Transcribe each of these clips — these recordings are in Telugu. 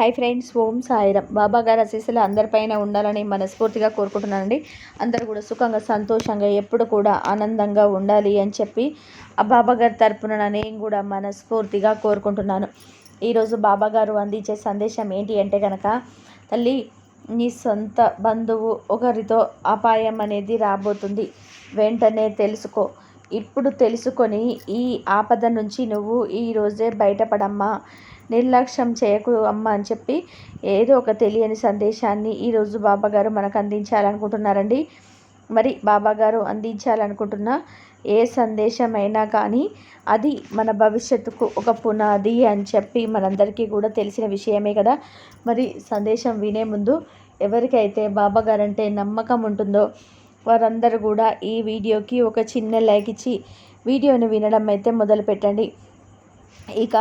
హై ఫ్రెండ్స్ ఓం సాయిరం బాబా గారు ఆశీస్సులు అందరిపైన ఉండాలని మనస్ఫూర్తిగా కోరుకుంటున్నానండి. అందరూ కూడా సుఖంగా సంతోషంగా ఎప్పుడు కూడా ఆనందంగా ఉండాలి అని చెప్పి ఆ బాబా గారి తరపున నేను కూడా మనస్ఫూర్తిగా కోరుకుంటున్నాను. ఈరోజు బాబా గారు అందించే సందేశం ఏంటి అంటే కనుక తల్లి నీ సొంత బంధువు ఒకరితో అపాయం అనేది రాబోతుంది. వెంటనే తెలుసుకో. ఇప్పుడు తెలుసుకొని ఈ ఆపద నుంచి నువ్వు ఈరోజే బయటపడమ్మా. నిర్లక్ష్యం చేయకు అమ్మ అని చెప్పి ఏదో ఒక తెలియని సందేశాన్ని ఈరోజు బాబాగారు మనకు అందించాలనుకుంటున్నారండి. మరి బాబాగారు అందించాలనుకుంటున్న ఏ సందేశమైనా కానీ అది మన భవిష్యత్తుకు ఒక పునాది అని చెప్పి మనందరికీ కూడా తెలిసిన విషయమే కదా. మరి సందేశం వినే ముందు ఎవరికైతే బాబాగారంటే నమ్మకం ఉంటుందో వారందరూ కూడా ఈ వీడియోకి ఒక చిన్న లైక్ ఇచ్చి వీడియోని వినడం అయితే మొదలు పెట్టండి ఇక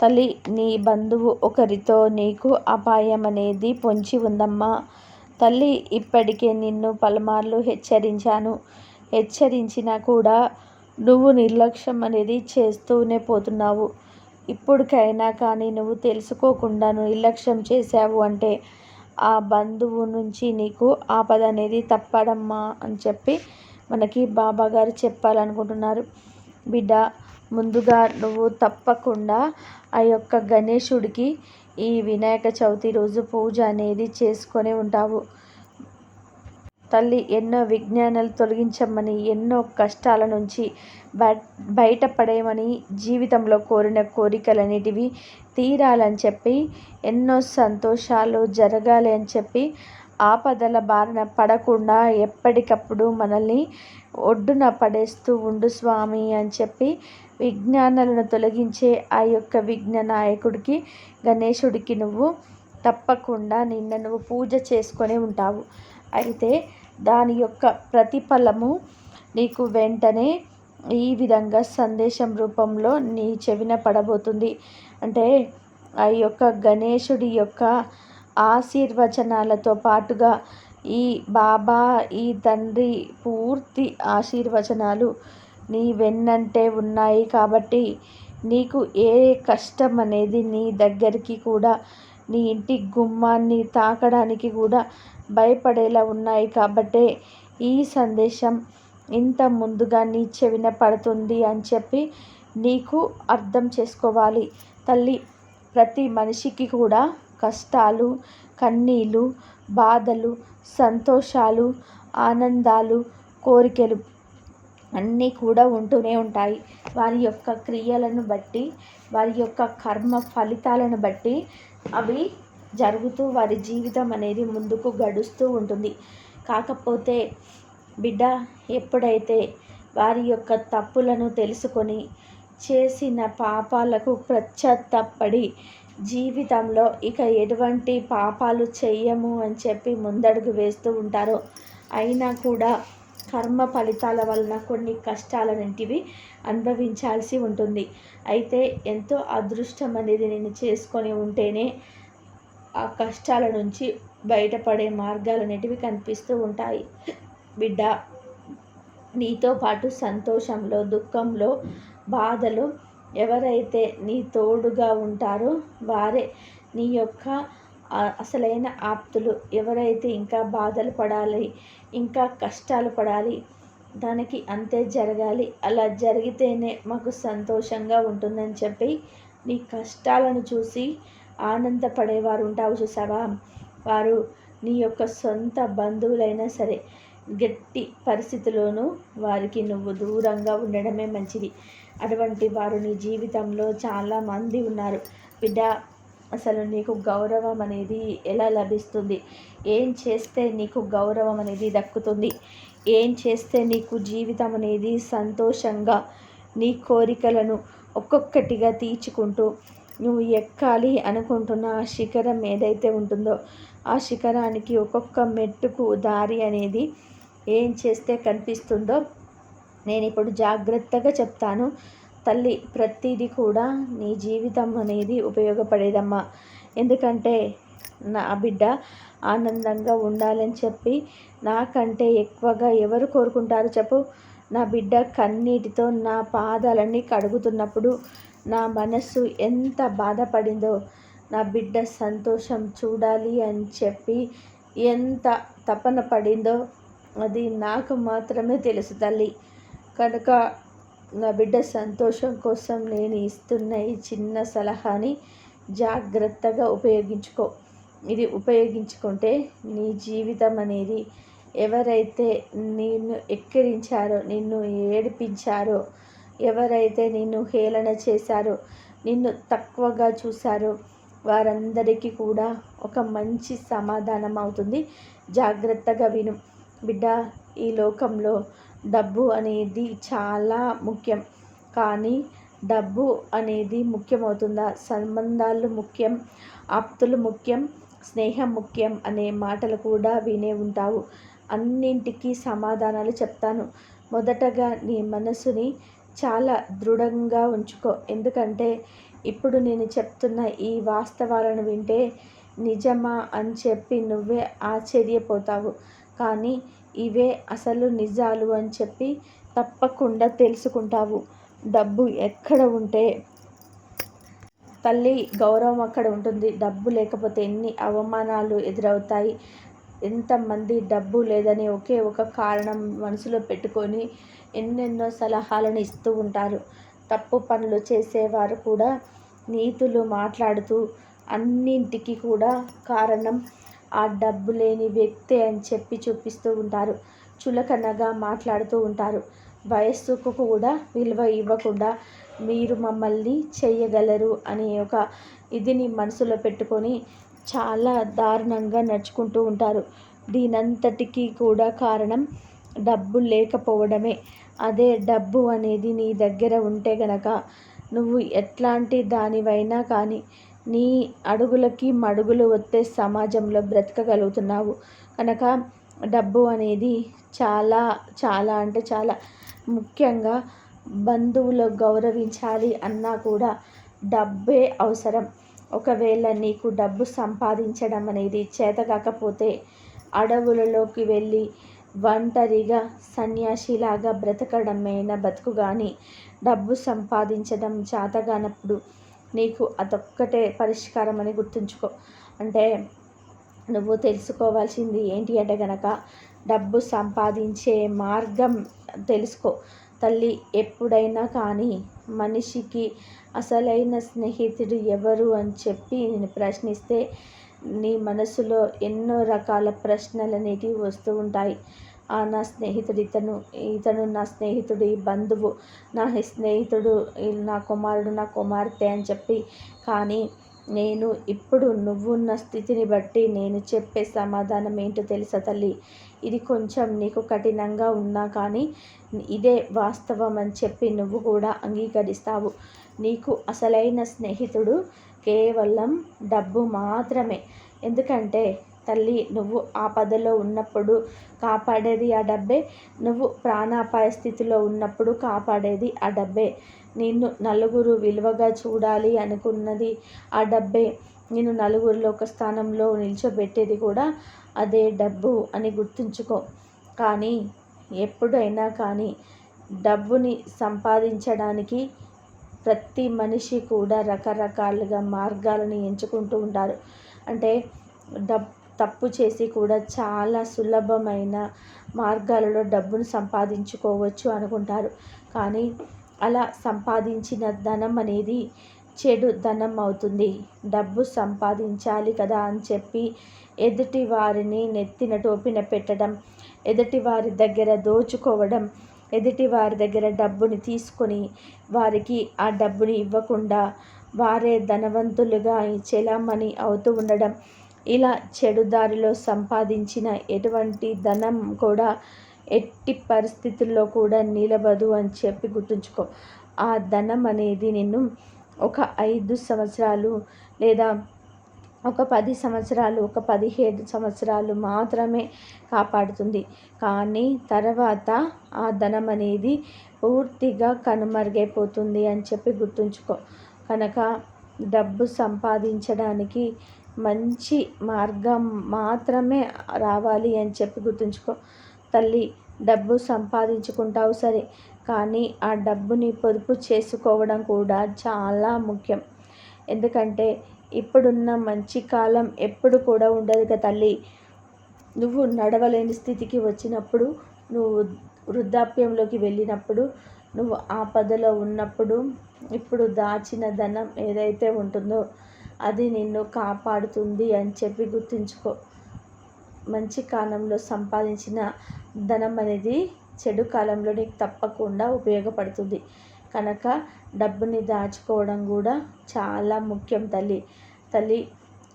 తల్లి నీ బంధువు ఒకరితో నీకు అపాయం అనేది పొంచి ఉందమ్మా. తల్లి ఇప్పటికే నిన్ను పలుమార్లు హెచ్చరించాను. హెచ్చరించినా కూడా నువ్వు నిర్లక్ష్యం అనేది చేస్తూనే పోతున్నావు. ఇప్పటికైనా కానీ నువ్వు తెలుసుకోకుండా నిర్లక్ష్యం చేశావు అంటే ఆ బంధువు నుంచి నీకు ఆపద అనేది తప్పడమ్మా అని చెప్పి మనకి బాబాగారు చెప్పాలనుకుంటున్నారు. బిడ్డ ముందుగా నువ్వు తప్పకుండా ఆ యొక్క గణేశుడికి ఈ వినాయక చవితి రోజు పూజ అనేది చేసుకొని ఉంటావు. తల్లి ఎన్నో విజ్ఞానాలు తొలగించమని ఎన్నో కష్టాల నుంచి బయటపడేయమని జీవితంలో కోరిన కోరికలనేటివి తీరాలని చెప్పి ఎన్నో సంతోషాలు జరగాలి అని చెప్పి ఆపదల బారిన పడకుండా ఎప్పటికప్పుడు మనల్ని ఒడ్డున పడేస్తూ ఉండు స్వామి అని చెప్పి విజ్ఞానాలను తొలగించే ఆ యొక్క విఘ్న నాయకుడికి గణేశుడికి నువ్వు తప్పకుండా నిన్న నువ్వు పూజ చేసుకొని ఉంటావు. అయితే దాని యొక్క ప్రతిఫలము నీకు వెంటనే ఈ విధంగా సందేశం రూపంలో నీ చెవిన పడబోతుంది. అంటే ఆ యొక్క గణేశుడి యొక్క ఆశీర్వచనాలతో పాటుగా ఈ బాబా ఈ తండ్రి పూర్తి ఆశీర్వచనాలు నీ వెన్నంటే ఉన్నాయి కాబట్టి నీకు ఏ కష్టం అనేది నీ దగ్గరికి కూడా నీ ఇంటి గుమ్మాన్ని తాకడానికి కూడా భయపడేలా ఉన్నాయి కాబట్టే ఈ సందేశం ఇంత ముందుగా నీ చెవిన పడుతుంది అని చెప్పి నీకు అర్థం చేసుకోవాలి. తల్లి ప్రతి మనిషికి కూడా కష్టాలు కన్నీళ్ళు బాధలు సంతోషాలు ఆనందాలు కోరికలు అన్నీ కూడా ఉంటూనే ఉంటాయి. వారి యొక్క క్రియలను బట్టి వారి యొక్క కర్మ ఫలితాలను బట్టి అవి జరుగుతూ వారి జీవితం అనేది ముందుకు గడుస్తూ ఉంటుంది. కాకపోతే బిడ్డ ఎప్పుడైతే వారి యొక్క తప్పులను తెలుసుకొని చేసిన పాపాలకు ప్రత్యత్తపడి జీవితంలో ఇక ఎటువంటి పాపాలు చెయ్యము అని చెప్పి ముందడుగు వేస్తూ ఉంటారో. అయినా కూడా కర్మ ఫలితాల వలన కొన్ని కష్టాలనేటివి అనుభవించాల్సి ఉంటుంది. అయితే ఎంతో అదృష్టం అనేది నేను చేసుకొని ఉంటేనే ఆ కష్టాల నుంచి బయటపడే మార్గాలు అనేటివి కనిపిస్తూ ఉంటాయి. బిడ్డ నీతో పాటు సంతోషంలో దుఃఖంలో బాధలు ఎవరైతే నీ తోడుగా ఉంటారో వారే నీ యొక్క అసలైన ఆప్తులు. ఎవరైతే ఇంకా బాధలు పడాలి ఇంకా కష్టాలు పడాలి దానికి అంతే జరగాలి. అలా జరిగితేనే మాకు సంతోషంగా ఉంటుందని చెప్పి నీ కష్టాలను చూసి ఆనందపడేవారు ఉంటావు చూసావా? వారు నీ యొక్క సొంత బంధువులైనా సరే గట్టి పరిస్థితిలోనూ వారికి నువ్వు దూరంగా ఉండడమే మంచిది. అటువంటి వారు నీ జీవితంలో చాలామంది ఉన్నారు. బిడ్డ అసలు నీకు గౌరవం అనేది ఎలా లభిస్తుంది? ఏం చేస్తే నీకు గౌరవం అనేది దక్కుతుంది? ఏం చేస్తే నీకు జీవితం అనేది సంతోషంగా నీ కోరికలను ఒక్కొక్కటిగా తీర్చుకుంటూ నువ్వు ఎక్కాలి అనుకుంటున్న ఆ శిఖరం ఏదైతే ఉంటుందో ఆ శిఖరానికి ఒక్కొక్క మెట్టుకు దారి అనేది ఏం చేస్తే కనిపిస్తుందో నేను ఇప్పుడు జాగ్రత్తగా చెప్తాను. తల్లి ప్రతిదీ కూడా నీ జీవితం అనేది ఉపయోగపడేదమ్మా. ఎందుకంటే నా బిడ్డ ఆనందంగా ఉండాలని చెప్పి నాకంటే ఎక్కువగా ఎవరు కోరుకుంటారు చెప్పు? నా బిడ్డ కన్నీటితో నా పాదాలన్నీ కడుగుతున్నప్పుడు నా మనస్సు ఎంత బాధపడిందో నా బిడ్డ సంతోషం చూడాలి అని చెప్పి ఎంత తపన పడిందో అది నాకు మాత్రమే తెలుసు తల్లి. కనుక నా బిడ్డ సంతోషం కోసం నేను ఇస్తున్న ఈ చిన్న సలహాని జాగ్రత్తగా ఉపయోగించుకో. ఇది ఉపయోగించుకుంటే నీ జీవితం అనేది ఎవరైతే నిన్ను ఎక్కిరించారో నిన్ను ఏడిపించారో ఎవరైతే నిన్ను హేళన చేశారో నిన్ను తక్కువగా చూశారో వారందరికీ కూడా ఒక మంచి సమాధానం అవుతుంది. జాగ్రత్తగా విను. బిడ్డ ఈ లోకంలో డబ్బు అనేది చాలా ముఖ్యం. కానీ డబ్బు అనేది ముఖ్యమవుతుందా? సంబంధాలు ముఖ్యం ఆప్తులు ముఖ్యం స్నేహం ముఖ్యం అనే మాటలు కూడా వినే ఉంటావు. అన్నింటికీ సమాధానాలు చెప్తాను. మొదటగా నీ మనసుని చాలా దృఢంగా ఉంచుకో. ఎందుకంటే ఇప్పుడు నేను చెప్తున్న ఈ వాస్తవాలను వింటే నిజమా అని చెప్పి నువ్వే ఆశ్చర్యపోతావు. కానీ ఇవే అసలు నిజాలు అని చెప్పి తప్పకుండా తెలుసుకుంటావు. డబ్బు ఎక్కడ ఉంటే తల్లి గౌరవం అక్కడ ఉంటుంది. డబ్బు లేకపోతే ఎన్ని అవమానాలు ఎదురవుతాయి. ఎంతమంది డబ్బు లేదని ఒకే ఒక కారణం మనసులో పెట్టుకొని ఎన్నెన్నో సలహాలను ఇస్తూ ఉంటారు. తప్పు పనులు చేసేవారు కూడా నీతులు మాట్లాడుతూ అన్నింటికి కూడా కారణం ఆ డబ్బు లేని వ్యక్తి అని చెప్పి చూపిస్తూ ఉంటారు. చులకనగా మాట్లాడుతూ ఉంటారు. వయస్సుకు కూడా విలువ ఇవ్వకుండా మీరు మమ్మల్ని చేయగలరు అనే ఒక ఇదిని మనసులో పెట్టుకొని చాలా దారుణంగా నడుచుకుంటూ ఉంటారు. దీనంతటికీ కూడా కారణం డబ్బు లేకపోవడమే. అదే డబ్బు అనేది నీ దగ్గర ఉంటే గనక నువ్వు ఎట్లాంటి దానివైనా కానీ నీ అడుగులకి మడుగులు వస్తే సమాజంలో బ్రతకగలుగుతున్నావు. కనుక డబ్బు అనేది చాలా చాలా అంటే చాలా ముఖ్యంగా బంధువులు గౌరవించాలి అన్నా కూడా డబ్బే అవసరం. ఒకవేళ నీకు డబ్బు సంపాదించడం అనేది చేత కాకపోతే అడవులలోకి వెళ్ళి ఒంటరిగా సన్యాసిలాగా బ్రతకడమైన బతుకు కానీ డబ్బు సంపాదించడం చేతగానప్పుడు నీకు అదొక్కటే పరిష్కారం అని గుర్తుంచుకో. అంటే నువ్వు తెలుసుకోవాల్సింది ఏంటి అంటే గనక డబ్బు సంపాదించే మార్గం తెలుసుకో. తల్లి ఎప్పుడైనా కానీ మనిషికి అసలైన స్నేహితుడు ఎవరు అని చెప్పి నేను ప్రశ్నిస్తే నీ మనసులో ఎన్నో రకాల ప్రశ్నలు అనేటివి వస్తూ ఉంటాయి. నా స్నేహితుడు ఇతను ఇతను నా స్నేహితుడు ఈ బంధువు నా స్నేహితుడు నా కుమారుడు నా కుమార్తె అని చెప్పి. కానీ నేను ఇప్పుడు నువ్వున్న స్థితిని బట్టి నేను చెప్పే సమాధానం ఏంటో తెలుసా తల్లి? ఇది కొంచెం నీకు కఠినంగా ఉన్నా కానీ ఇదే వాస్తవం అని చెప్పి నువ్వు కూడా అంగీకరిస్తావు. నీకు అసలైన స్నేహితుడు కేవలం డబ్బు మాత్రమే. ఎందుకంటే తల్లి నువ్వు ఆపదలో ఉన్నప్పుడు కాపాడేది ఆ డబ్బే. నువ్వు ప్రాణాపాయ స్థితిలో ఉన్నప్పుడు కాపాడేది ఆ డబ్బే. నిన్ను నలుగురు విలువగా చూడాలి అనుకున్నది ఆ డబ్బే. నేను నలుగురిలో ఒక స్థానంలో నిల్చోబెట్టేది కూడా అదే డబ్బు అని గుర్తుంచుకో. కానీ ఎప్పుడైనా కానీ డబ్బుని సంపాదించడానికి ప్రతి మనిషి కూడా రకరకాలుగా మార్గాలను ఎంచుకుంటూ ఉంటారు. అంటే డబ్ తప్పు చేసి కూడా చాలా సులభమైన మార్గాలలో డబ్బును సంపాదించుకోవచ్చు అనుకుంటారు. కానీ అలా సంపాదించిన ధనం అనేది చెడు ధనం అవుతుంది. డబ్బు సంపాదించాలి కదా అని చెప్పి ఎదుటి వారిని నెత్తిన టోపిన పెట్టడం ఎదుటి వారి దగ్గర దోచుకోవడం ఎదుటి వారి దగ్గర డబ్బుని తీసుకొని వారికి ఆ డబ్బుని ఇవ్వకుండా వారే ధనవంతులుగా చెలామణి అవుతూ ఉండడం ఇలా చెడు దారిలో సంపాదించిన ఎటువంటి ధనం కూడా ఎట్టి పరిస్థితుల్లో కూడా నిలబదు అని చెప్పి గుర్తుంచుకో. ఆ ధనం అనేది నిన్ను ఒక ఐదు సంవత్సరాలు లేదా ఒక పది సంవత్సరాలు ఒక పదిహేడు సంవత్సరాలు మాత్రమే కాపాడుతుంది. కానీ తర్వాత ఆ ధనం అనేది పూర్తిగా కనుమరుగైపోతుంది అని చెప్పి గుర్తుంచుకో. కనుక డబ్బు సంపాదించడానికి మంచి మార్గం మాత్రమే రావాలి అని చెప్పి గుర్తుంచుకో. తల్లి డబ్బు సంపాదించుకుంటావు సరే కానీ ఆ డబ్బుని పొదుపు చేసుకోవడం కూడా చాలా ముఖ్యం. ఎందుకంటే ఇప్పుడున్న మంచి కాలం ఎప్పుడు కూడా ఉండదు కదా తల్లి. నువ్వు నడవలేని స్థితికి వచ్చినప్పుడు నువ్వు వృద్ధాప్యంలోకి వెళ్ళినప్పుడు నువ్వు ఆపదలో ఉన్నప్పుడు ఇప్పుడు దాచిన ధనం ఏదైతే ఉంటుందో అది నిన్ను కాపాడుతుంది అని చెప్పి గుర్తుంచుకో. మంచి కాలంలో సంపాదించిన ధనం అనేది చెడు కాలంలో నీకు తప్పకుండా ఉపయోగపడుతుంది. కనుక డబ్బుని దాచుకోవడం కూడా చాలా ముఖ్యం తల్లి. తల్లి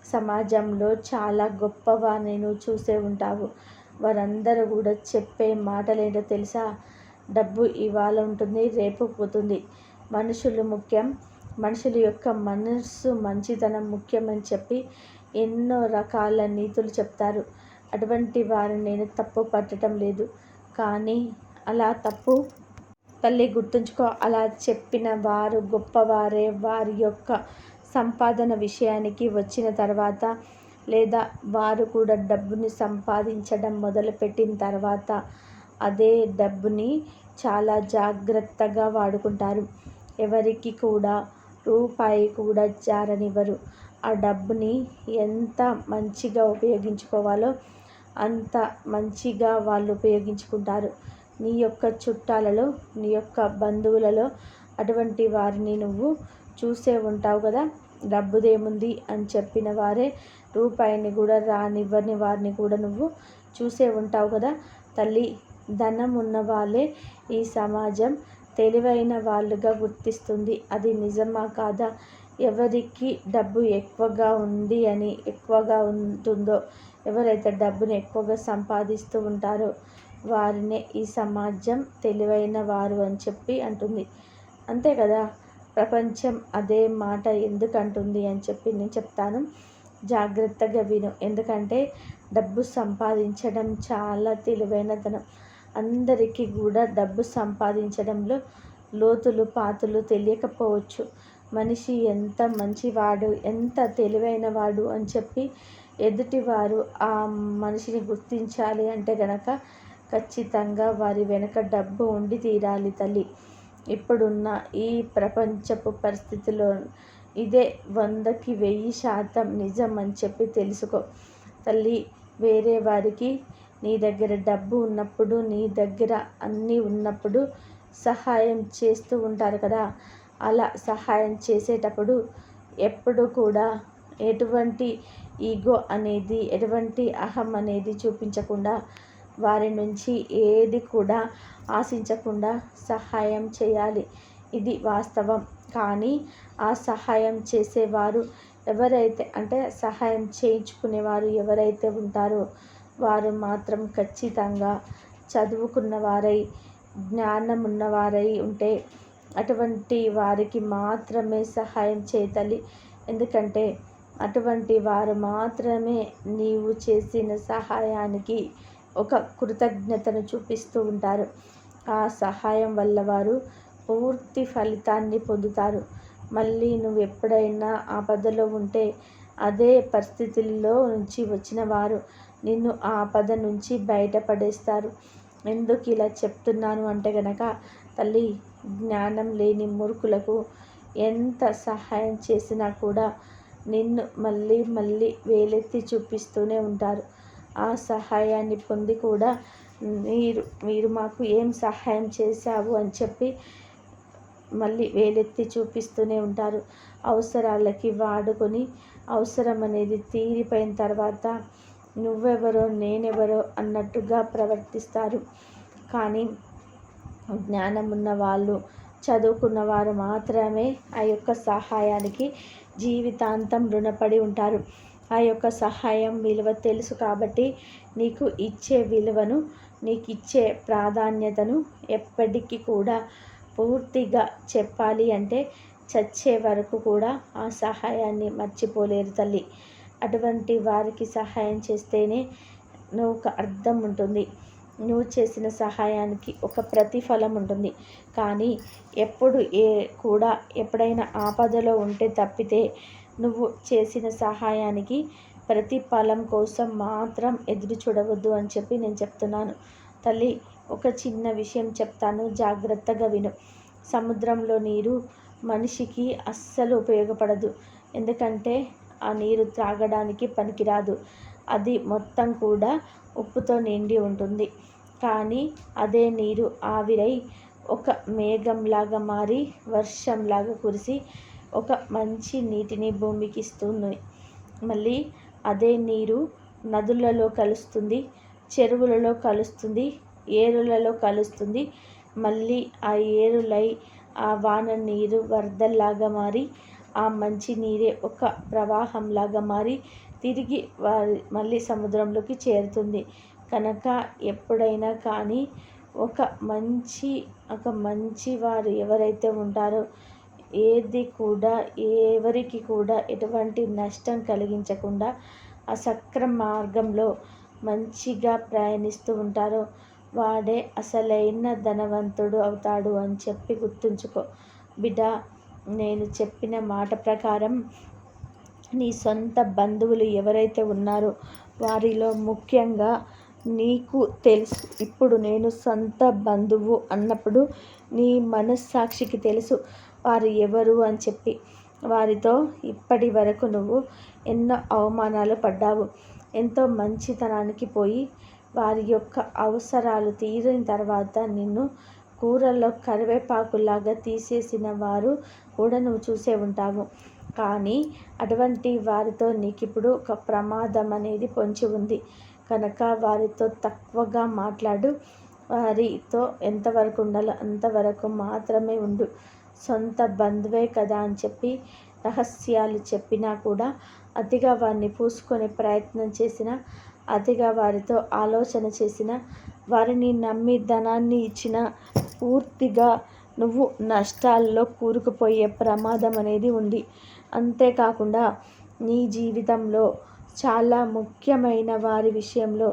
సమాజంలో చాలా గొప్పగా నేను చూసే ఉంటావు. వారందరూ కూడా చెప్పే మాటలేంటో తెలుసా? డబ్బు ఇవాళ ఉంటుంది రేపు పోతుంది. మనుషులు ముఖ్యం. మనుషుల యొక్క మనస్సు మంచితనం ముఖ్యమని చెప్పి ఎన్నో రకాల నీతులు చెప్తారు. అటువంటి వారిని నేను తప్పు పట్టడం లేదు. కానీ అలా తప్పు తల్లి గుర్తుంచుకో. అలా చెప్పిన వారు గొప్పవారే. వారి యొక్క సంపాదన విషయానికి వచ్చిన తర్వాత లేదా వారు కూడా డబ్బుని సంపాదించడం మొదలుపెట్టిన తర్వాత అదే డబ్బుని చాలా జాగ్రత్తగా వాడుకుంటారు. ఎవరికి కూడా రూపాయి కూడా జారనివ్వరు. ఆ డబ్బుని ఎంత మంచిగా ఉపయోగించుకోవాలో అంత మంచిగా వాళ్ళు ఉపయోగించుకుంటారు. నీ యొక్క చుట్టాలలో నీ యొక్క బంధువులలో అటువంటి వారిని నువ్వు చూసే ఉంటావు కదా. డబ్బుదేముంది అని చెప్పిన వారే రూపాయిని కూడా రానివ్వని వారిని కూడా నువ్వు చూసే ఉంటావు కదా. తల్లి ధనం ఉన్న వాళ్ళే ఈ సమాజం తెలివైన వాళ్ళుగా గుర్తిస్తుంది. అది నిజమా కాదా? ఎవరికి డబ్బు ఎక్కువగా ఉంది అని ఎక్కువగా ఉంటుందో ఎవరైతే డబ్బును ఎక్కువగా సంపాదిస్తూ ఉంటారో వారినే ఈ సమాజం తెలివైన వారు అని చెప్పి అంటుంది. అంతే కదా? ప్రపంచం అదే మాట ఎందుకు అంటుంది అని చెప్పి నేను చెప్తాను. జాగ్రత్తగా విను. ఎందుకంటే డబ్బు సంపాదించడం చాలా తెలివైనతనం. అందరికీ కూడా డబ్బు సంపాదించడంలో లోతులు పాతులు తెలియకపోవచ్చు. మనిషి ఎంత మంచివాడు ఎంత తెలివైన వాడు అని చెప్పి ఎదుటివారు ఆ మనిషిని గుర్తించాలి అంటే గనక ఖచ్చితంగా వారి వెనక డబ్బు ఉండి తీరాలి తల్లి. ఇప్పుడున్న ఈ ప్రపంచపు పరిస్థితిలో ఇదే వందకి వెయ్యి శాతం నిజం అని చెప్పి తెలుసుకో. తల్లి వేరే వారికి నీ దగ్గర డబ్బు ఉన్నప్పుడు నీ దగ్గర అన్నీ ఉన్నప్పుడు సహాయం చేస్తూ ఉంటారు కదా. అలా సహాయం చేసేటప్పుడు ఎప్పుడు కూడా ఎటువంటి ఈగో అనేది ఎటువంటి అహం అనేది చూపించకుండా వారి నుంచి ఏది కూడా ఆశించకుండా సహాయం చేయాలి. ఇది వాస్తవం. కానీ ఆ సహాయం చేసేవారు ఎవరైతే అంటే సహాయం చేయించుకునేవారు ఎవరైతే ఉంటారో వారు మాత్రం ఖచ్చితంగా చదువుకున్న వారై జ్ఞానం ఉన్నవారై ఉంటే అటువంటి వారికి మాత్రమే సహాయం చేయతలి ఎందుకంటే అటువంటి వారు మాత్రమే నీవు చేసిన సహాయానికి ఒక కృతజ్ఞతను చూపిస్తూ ఉంటారు. ఆ సహాయం వల్ల వారు పూర్తి ఫలితాన్ని పొందుతారు. మళ్ళీ నువ్వు ఎప్పుడైనా ఆపదలో ఉంటే అదే పరిస్థితుల్లో నుంచి వచ్చిన వారు. నిన్ను ఆ ఆపద నుంచి బయటపడేస్తారు. ఎందుకు ఇలా చెప్తున్నాను అంటే గనక తల్లి జ్ఞానం లేని మూర్ఖులకు ఎంత సహాయం చేసినా కూడా నిన్ను మళ్ళీ మళ్ళీ వేలెత్తి చూపిస్తూనే ఉంటారు. ఆ సహాయాన్ని పొంది కూడా మీరు మీరు మాకు ఏం సహాయం చేశావు అని చెప్పి మళ్ళీ వేలెత్తి చూపిస్తూనే ఉంటారు. అవసరాలకి వాడుకొని అవసరం అనేది తీరిపోయిన తర్వాత నువ్వెవరో నేనెవరో అన్నట్టుగా ప్రవర్తిస్తారు. కానీ జ్ఞానం ఉన్న వాళ్ళు చదువుకున్న వారు మాత్రమే ఆ యొక్క సహాయానికి జీవితాంతం రుణపడి ఉంటారు. ఆ యొక్క సహాయం విలువ తెలుసు కాబట్టి నీకు ఇచ్చే విలువను నీకు ఇచ్చే ప్రాధాన్యతను ఎప్పటికీ కూడా పూర్తిగా చెప్పాలి అంటే చచ్చే వరకు కూడా ఆ సహాయాన్ని మర్చిపోలేరు తల్లి. అటువంటి వారికి సహాయం చేస్తేనే నువ్వు ఒక అర్థం ఉంటుంది. నువ్వు చేసిన సహాయానికి ఒక ప్రతిఫలం ఉంటుంది. కానీ ఎప్పుడు ఏ కూడా ఎప్పుడైనా ఆపదలో ఉంటే తప్పితే నువ్వు చేసిన సహాయానికి ప్రతిఫలం కోసం మాత్రం ఎదురు చూడవద్దు అని చెప్పి నేను చెప్తున్నాను. తల్లి ఒక చిన్న విషయం చెప్తాను. జాగ్రత్తగా విను. సముద్రంలో నీరు మనిషికి అస్సలు ఉపయోగపడదు. ఎందుకంటే ఆ నీరు త్రాగడానికి పనికిరాదు. అది మొత్తం కూడా ఉప్పుతో నిండి ఉంటుంది. కానీ అదే నీరు ఆవిరై ఒక మేఘంలాగా మారి వర్షంలాగా కురిసి ఒక మంచి నీటిని భూమికి ఇస్తుంది మళ్ళీ అదే నీరు నదులలో కలుస్తుంది చెరువులలో కలుస్తుంది ఏరులలో కలుస్తుంది. మళ్ళీ ఆ ఏరులై ఆ వాన నీరు వరదల్లాగా మారి ఆ మంచి నీరే ఒక ప్రవాహంలాగా మారి తిరిగి వారి మళ్ళీ సముద్రంలోకి చేరుతుంది. కనుక ఎప్పుడైనా కానీ ఒక మంచి ఒక మంచి వారు ఎవరైతే ఉంటారో ఏది కూడా ఎవరికి కూడా ఎటువంటి నష్టం కలిగించకుండా ఆ సక్రమ మార్గంలో మంచిగా ప్రయాణిస్తూ ఉంటారో వాడే అసలైన ధనవంతుడు అవుతాడు అని చెప్పి గుర్తుంచుకో. బిడ్డ నేను చెప్పిన మాట ప్రకారం నీ సొంత బంధువులు ఎవరైతే ఉన్నారో వారిలో ముఖ్యంగా నీకు తెలుసు. ఇప్పుడు నేను సొంత బంధువు అన్నప్పుడు నీ మనస్సాక్షికి తెలుసు వారు ఎవరు అని చెప్పి. వారితో ఇప్పటి వరకు నువ్వు ఎన్నో అవమానాలు పడ్డావు. ఎంతో మంచితనానికి పోయి వారి యొక్క అవసరాలు తీరిన తర్వాత నిన్ను కూరల్లో కరివేపాకులాగా తీసేసిన వారు కూడా నువ్వు చూసే ఉంటావు. కానీ అటువంటి వారితో నీకు ఇప్పుడు ఒక ప్రమాదం అనేది పొంచి ఉంది. కనుక వారితో తక్కువగా మాట్లాడు. వారితో ఎంతవరకు ఉండాలో అంతవరకు మాత్రమే ఉండు. సొంత బంధువే కదా అని చెప్పి రహస్యాలు చెప్పినా కూడా అతిగా వారిని పూసుకునే ప్రయత్నం చేసిన అతిగా వారితో ఆలోచన చేసిన వారిని నమ్మి ధనాన్ని ఇచ్చిన పూర్తిగా నువ్వు నష్టాల్లో కూరుకుపోయే ప్రమాదం అనేది ఉంది. అంతేకాకుండా నీ జీవితంలో చాలా ముఖ్యమైన వారి విషయంలో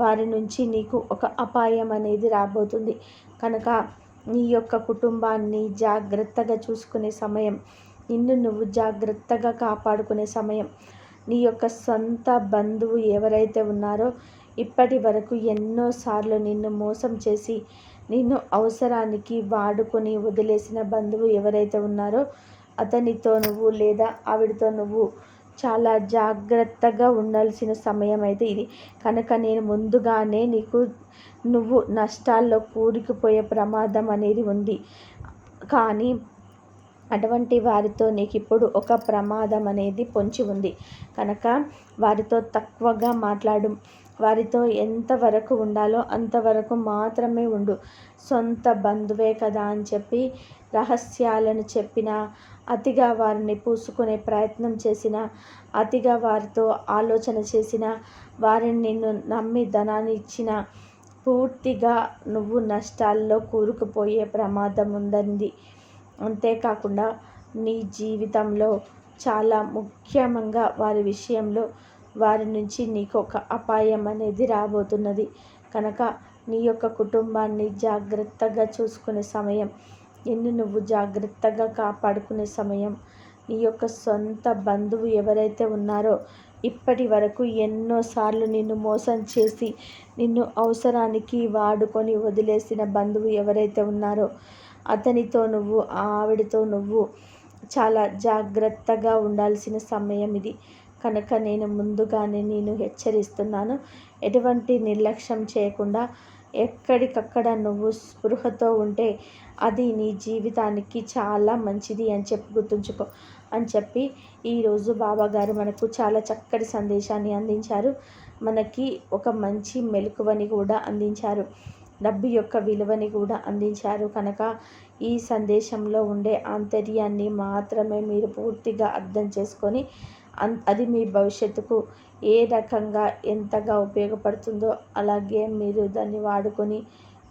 వారి నుంచి నీకు ఒక అపాయం అనేది రాబోతుంది. కనుక నీ యొక్క కుటుంబాన్ని జాగ్రత్తగా చూసుకునే సమయం నిన్ను నువ్వు జాగ్రత్తగా కాపాడుకునే సమయం నీ యొక్క సొంత బంధువు ఎవరైతే ఉన్నారో ఇప్పటి వరకు ఎన్నోసార్లు నిన్ను మోసం చేసి నిన్ను అవసరానికి వాడుకొని వదిలేసిన బంధువు ఎవరైతే ఉన్నారో అతనితో నువ్వు లేదా ఆవిడతో నువ్వు చాలా జాగ్రత్తగా ఉండాల్సిన సమయం అయితే ఇది. కనుక నేను ముందుగానే నీకు నువ్వు నష్టాల్లో కూరుకుపోయే ప్రమాదం అనేది ఉంది. కానీ అటువంటి వారితో నీకు ఇప్పుడు ఒక ప్రమాదం అనేది పొంచి ఉంది. కనుక వారితో తక్కువగా మాట్లాడు వారితో ఎంతవరకు ఉండాలో అంతవరకు మాత్రమే ఉండు. సొంత బంధువే కదా అని చెప్పి రహస్యాలను చెప్పిన అతిగా వారిని పూసుకునే ప్రయత్నం చేసిన అతిగా వారితో ఆలోచన చేసిన వారిని నిన్ను నమ్మి ధనాన్ని ఇచ్చిన పూర్తిగా నువ్వు నష్టాల్లో కూరుకుపోయే ప్రమాదం ఉందండి అంతేకాకుండా నీ జీవితంలో చాలా ముఖ్యంగా వారి విషయంలో వారి నుంచి నీకు ఒక అపాయం అనేది రాబోతున్నది. కనుక నీ యొక్క కుటుంబాన్ని జాగ్రత్తగా చూసుకునే సమయం నిన్ను నువ్వు జాగ్రత్తగా కాపాడుకునే సమయం. నీ యొక్క సొంత బంధువు ఎవరైతే ఉన్నారో ఇప్పటి వరకు ఎన్నోసార్లు నిన్ను మోసం చేసి నిన్ను అవసరానికి వాడుకొని వదిలేసిన బంధువు ఎవరైతే ఉన్నారో అతనితో నువ్వు ఆవిడతో నువ్వు చాలా జాగ్రత్తగా ఉండాల్సిన సమయం ఇది. కనుక నేను ముందుగానే నేను హెచ్చరిస్తున్నాను. ఎటువంటి నిర్లక్ష్యం చేయకుండా ఎక్కడికక్కడ నువ్వు స్పృహతో ఉంటే అది నీ జీవితానికి చాలా మంచిది అని చెప్పి గుర్తుంచుకో అని చెప్పి ఈరోజు బాబాగారు మనకు చాలా చక్కటి సందేశాన్ని అందించారు. మనకి ఒక మంచి మెలకువని కూడా అందించారు. డబ్బు యొక్క విలువని కూడా అందించారు. కనుక ఈ సందేశంలో ఉండే ఆంతర్యాన్ని మాత్రమే మీరు పూర్తిగా అర్థం చేసుకొని అది మీ భవిష్యత్తుకు ఏ రకంగా ఎంతగా ఉపయోగపడుతుందో అలాగే మీరు దాన్ని వాడుకొని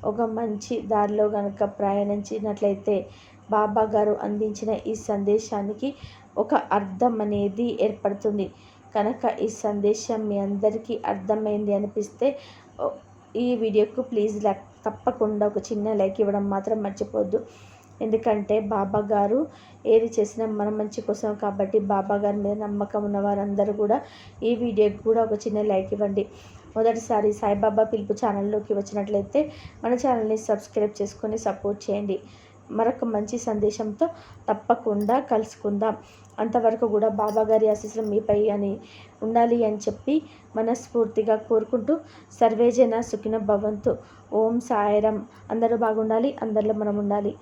ఒక మంచి దారిలో కనుక ప్రయాణించినట్లయితే బాబా గారు అందించిన ఈ సందేశానికి ఒక అర్థం అనేది ఏర్పడుతుంది. కనుక ఈ సందేశం మీ అందరికీ అర్థమైంది అనిపిస్తే ఈ వీడియోకు ప్లీజ్ లైక్ తప్పకుండా ఒక చిన్న లైక్ ఇవ్వడం మాత్రం మర్చిపోద్దు ఎందుకంటే బాబా గారు ఏది చేసినా మన మంచి కోసం కాబట్టి బాబా గారి మీద నమ్మకం ఉన్న వారందరూ కూడా ఈ వీడియోకి కూడా ఒక చిన్న లైక్ ఇవ్వండి. మొదటిసారి సాయిబాబా పిలుపు ఛానల్లోకి వచ్చినట్లయితే మన ఛానల్ని సబ్స్క్రైబ్ చేసుకొని సపోర్ట్ చేయండి. మరొక మంచి సందేశంతో తప్పకుండా కలుసుకుందాం. అంతవరకు కూడా బాబా గారి ఆశీస్సులు మీపై అని ఉండాలి అని చెప్పి మనస్ఫూర్తిగా కోరుకుంటూ సర్వేజన సుఖిన భవంతు. ఓం సాయిరం అందరూ బాగుండాలి అందరిలో మనం ఉండాలి.